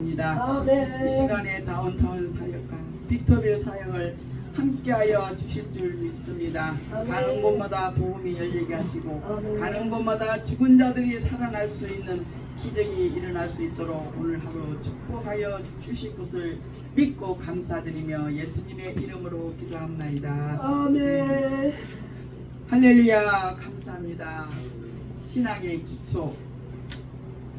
입니다. 아, 네. 이 시간에 다운타운 사역과 빅토빌 사역을 함께하여 주실 줄 믿습니다. 아멘. 가는 곳마다 복음이 열리게 하시고 아멘. 가는 곳마다 죽은 자들이 살아날 수 있는 기적이 일어날 수 있도록 오늘 하루 축복하여 주실 것을 믿고 감사드리며 예수님의 이름으로 기도합나이다. 아멘. 할렐루야 감사합니다. 신앙의 기초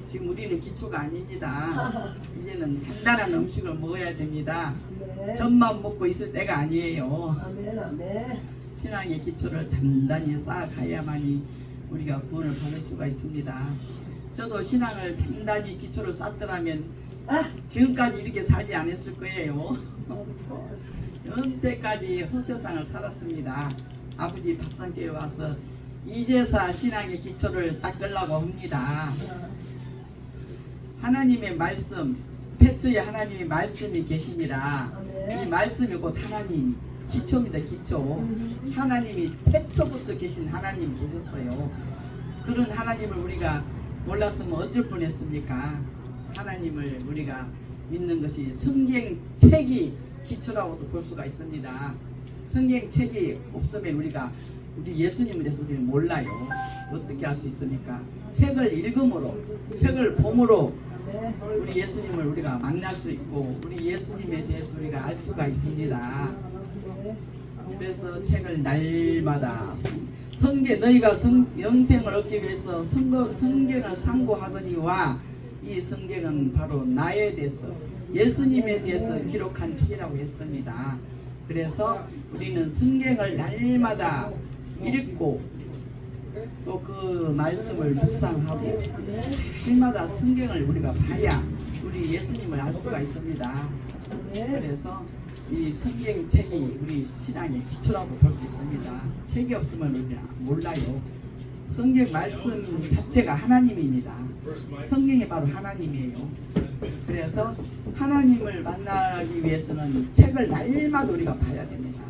지금 우리는 기초가 아닙니다. 이제는 단단한 음식을 먹어야 됩니다. 네. 젖만 먹고 있을 때가 아니에요. 아멘, 아멘. 신앙의 기초를 단단히 쌓아가야만이 우리가 구원을 받을 수가 있습니다. 저도 신앙을 단단히 기초를 쌓더라면 아, 지금까지 이렇게 살지 않았을 거예요. 은퇴까지 헛세상을 살았습니다. 아버지 밥상교에 와서 이제사 신앙의 기초를 닦으려고 합니다. 하나님의 말씀, 태초에 하나님의 말씀이 계시니라. 이 아멘. 말씀이 곧 하나님 기초입니다. 기초. 음. 하나님이 태초부터 계신 하나님 계셨어요. 그런 하나님을 우리가 몰랐으면 어쩔 뻔했습니까? 하나님을 우리가 믿는 것이 성경책이 기초라고도 볼 수가 있습니다. 성경책이 없으면 우리가 우리 예수님에 대해서 우리는 몰라요. 어떻게 알 수 있습니까? 책을 읽음으로, 책을 봄으로. 우리 예수님을 우리가 만날 수 있고 우리 예수님에 대해서 우리가 알 수가 있습니다. 네. 그래서 책을 날마다 성- 성경 너희가 성, 영생을 얻기 위해서 성거, 성경을 상고하거니와 이 성경은 바로 나에 대해서 예수님에 대해서 기록한 책이라고 했습니다. 그래서 우리는 성경을 날마다 읽고 또 그 말씀을 묵상하고. 날마다 성경을 우리가 봐야 우리 예수님을 알 수가 있습니다. 그래서 이 성경책이 우리 신앙의 기초라고 볼 수 있습니다. 책이 없으면 우리는 몰라요. 성경 말씀 자체가 하나님입니다. 성경이 바로 하나님이에요. 그래서 하나님을 만나기 위해서는 책을 날마다 우리가 봐야 됩니다.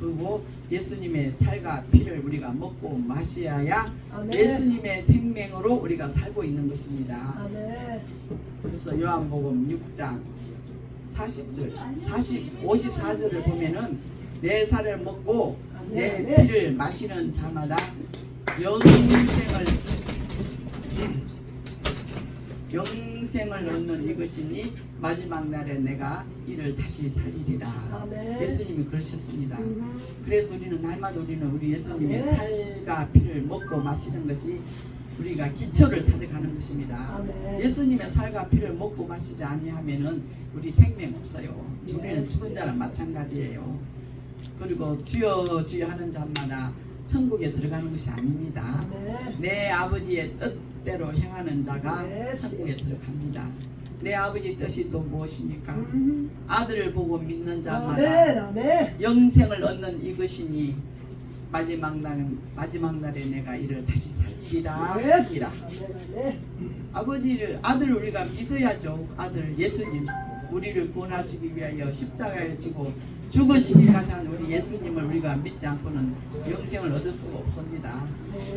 그리고 예수님의 살과 피를 우리가 먹고 마셔야 아멘. 예수님의 생명으로 우리가 살고 있는 것입니다. 아멘. 그래서 요한복음 6장 40절, 40, 54절을 보면은 내 살을 먹고 내 피를 마시는 자마다 영생을 영생을 얻는 이것이니 마지막 날에 내가 이를 다시 살리리라. 아멘. 예수님이 그러셨습니다. 음. 그래서 우리는 날마다 우리는 우리 예수님의 아멘. 살과 피를 먹고 마시는 것이 우리가 기초를 다져가는 것입니다. 아멘. 예수님의 살과 피를 먹고 마시지 아니하면은 우리 생명 없어요. 우리는 죽은 자랑 마찬가지예요. 그리고 주여 주여 하는 자마다 천국에 들어가는 것이 아닙니다. 아멘. 내 아버지의 뜻대로 행하는 자가 네. 천국에 들어갑니다. 내 아버지 뜻이 또 무엇입니까? 음. 아들을 보고 믿는 자마다. 영생을 얻는 이것이니 마지막 날 마지막 날에 내가 이를 다시 살리리라 하시니라. 아버지를 아들 우리가 믿어야죠. 아들 예수님 우리를 구원하시기 위하여 십자가에 지고 죽으시기까지 한 우리 예수님을 우리가 믿지 않고는 영생을 얻을 수가 없습니다.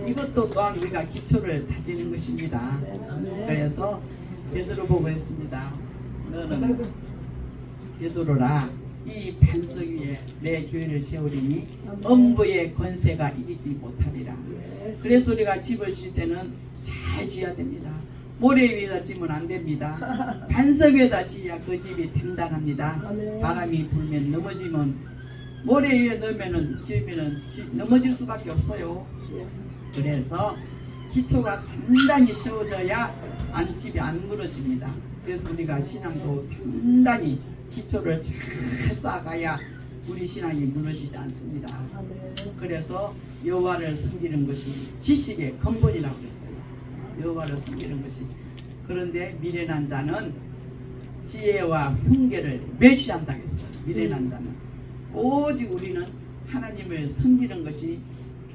이것도 또한 우리가 기초를 다지는 것입니다. 그래서 베드로 보고 그랬습니다. 너는 베드로라 이 반석 위에 내 교회를 세우리니 엄부의 권세가 이기지 못하리라. 네. 그래서 우리가 집을 질 때는 잘 지어야 됩니다. 모래 위에다 지면 안 됩니다. 반석 위에다 지어야 그 집이. 아멘. 바람이 불면 넘어지면 모래 위에 넣으면은 지으면은 지- 넘어질 수밖에 없어요. 그래서 기초가 단단히 세워져야 안 집이 안 무너집니다. 그래서 우리가 신앙도 단단히 기초를 잘 쌓아가야 우리 신앙이 무너지지 않습니다. 그래서 여호와를 섬기는 것이 지식의 근본이라고 했어요. 여호와를 섬기는 것이 그런데 미련한 자는 지혜와 흉계를 멸시한다 했어요. 미련한 자는 오직 우리는 하나님을 섬기는 것이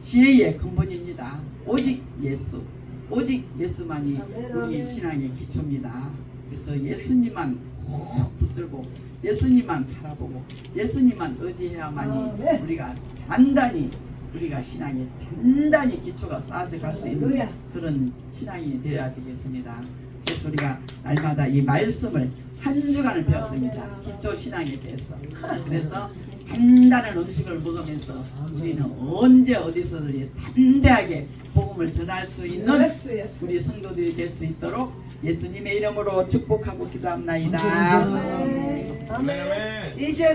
지혜의 근본입니다. 오직 예수, 오직 예수만이 우리 신앙의 기초입니다. 그래서 예수님만 꼭 붙들고 예수님만 바라보고 예수님만 의지해야만이. 우리가 단단히 우리가 신앙이 단단히 기초가 쌓아져 갈 수 있는. 그런 신앙이 되어야 되겠습니다. 그래서 우리가 날마다 이 말씀을 한 주간을 배웠습니다. 기초 신앙에 대해서. 그래서 단단한 음식을 먹으면서 우리는 언제 어디서든지 담대하게 복음을 전할 수 있는 예스 예스. 우리 성도들이 될 수 있도록 예수님의 이름으로 축복하고 기도합나이다. 아멘. 아멘. 이제